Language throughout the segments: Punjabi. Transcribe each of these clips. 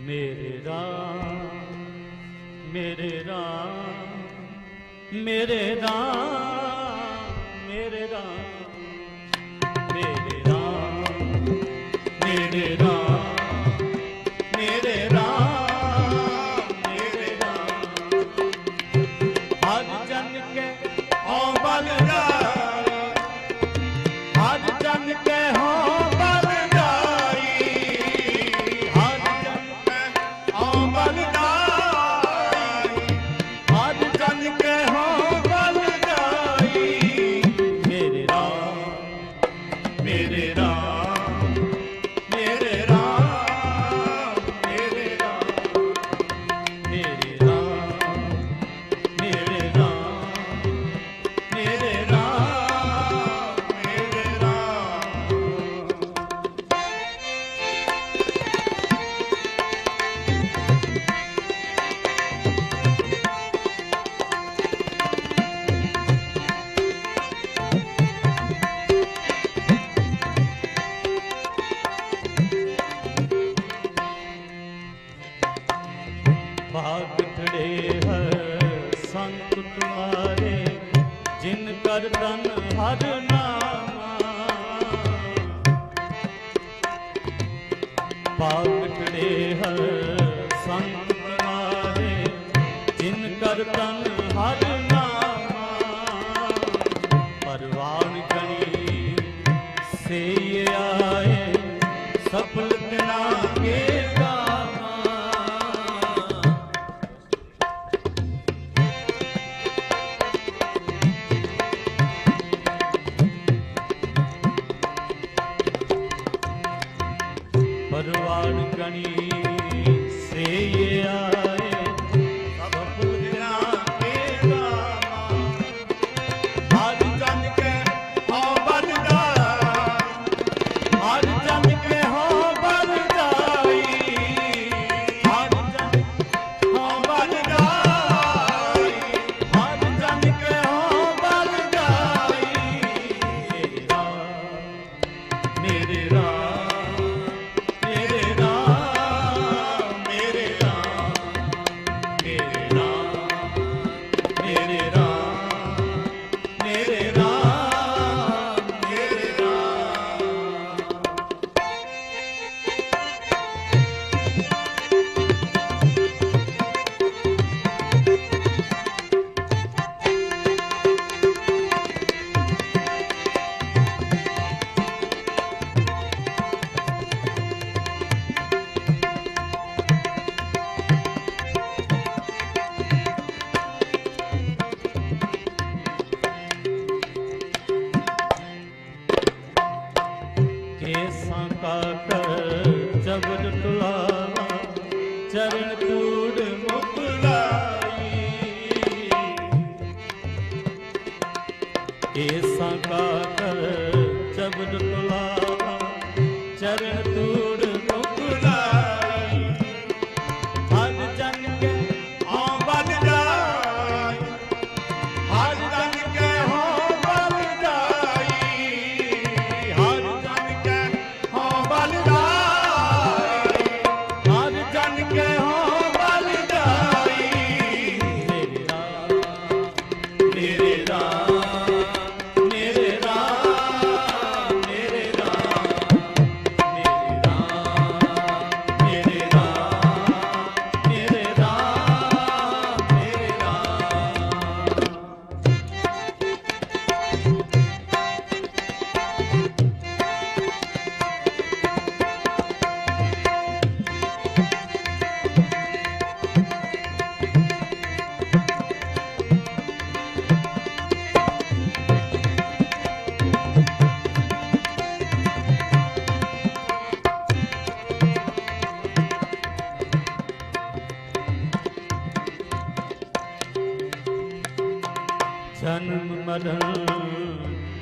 ਮੇਰੇ ਰਾਮ ਮੇਰੇ ਰਾਮ ਮੇਰੇ ਰਾਮ ਮੇਰੇ ਰਾਮ ਮੇਰੇ ਰਾਮ ਮੇਰੇ ਰਾਮ। ਭਾਗ ਥੜੇ ਹਰ ਸੰਤ ਤੁਮਾਰੇ, ਜਿਨ ਕਰ ਤਨ ਹਰ ਨਾਮਾ। ਭਾਗ ਥੜੇ ਹਰ ਸੰਤ ਤੁਮਾਰੇ, ਜਿਨ ਕਰ ਤਨ ਹਰ ਨਾਮਾ। ਪਰਵਾਨ ਕਣੀ ਸੇ ਆਏ, ਸਫਲ money Amen. चरण तू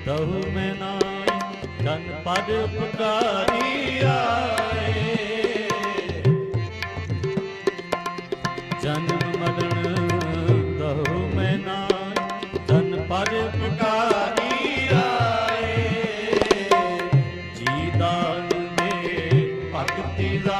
ਤਹੁ ਮੈਂ ਨਾਏ ਤਨ ਪਦ ਉਪਕਾਰੀ ਆਏ। ਜਨਮ ਮਰਨ ਤਹੁ ਮੈਂ ਨਾਏ ਤਨ ਪਦ ਉਪਕਾਰੀ ਆਏ। ਜੀ ਦਾਨ ਭਗਤੀ ਦਾ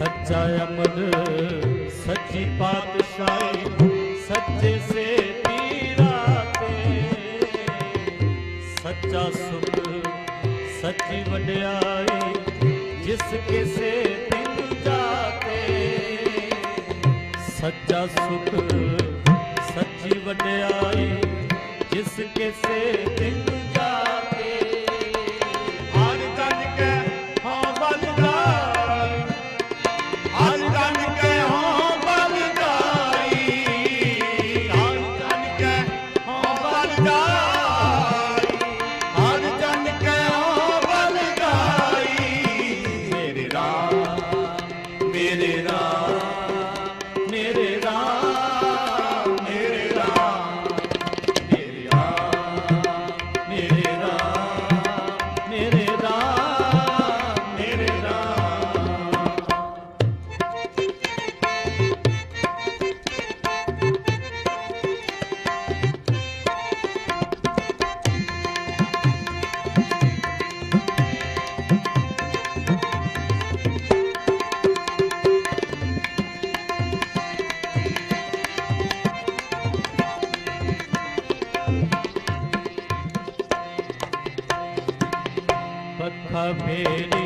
ਸੱਚਾ ਅਮਨ ਸੱਚੀ ਪਾਤਸ਼ਾਹੀ, ਸੱਚੇ ਸੇ ਪੀਰਾ ਤੇ ਸੱਚਾ ਸੁਖ, ਸੱਚੀ ਵਡਿਆਈ, ਜਿਸ ਕਿਸੇ ਦਿਨ ਜਾਤੇ। ਸੱਚਾ ਸੁਖ, ਸੱਚੀ ਵਡਿਆਈ, ਜਿਸ ਕਿਸੇ अभेद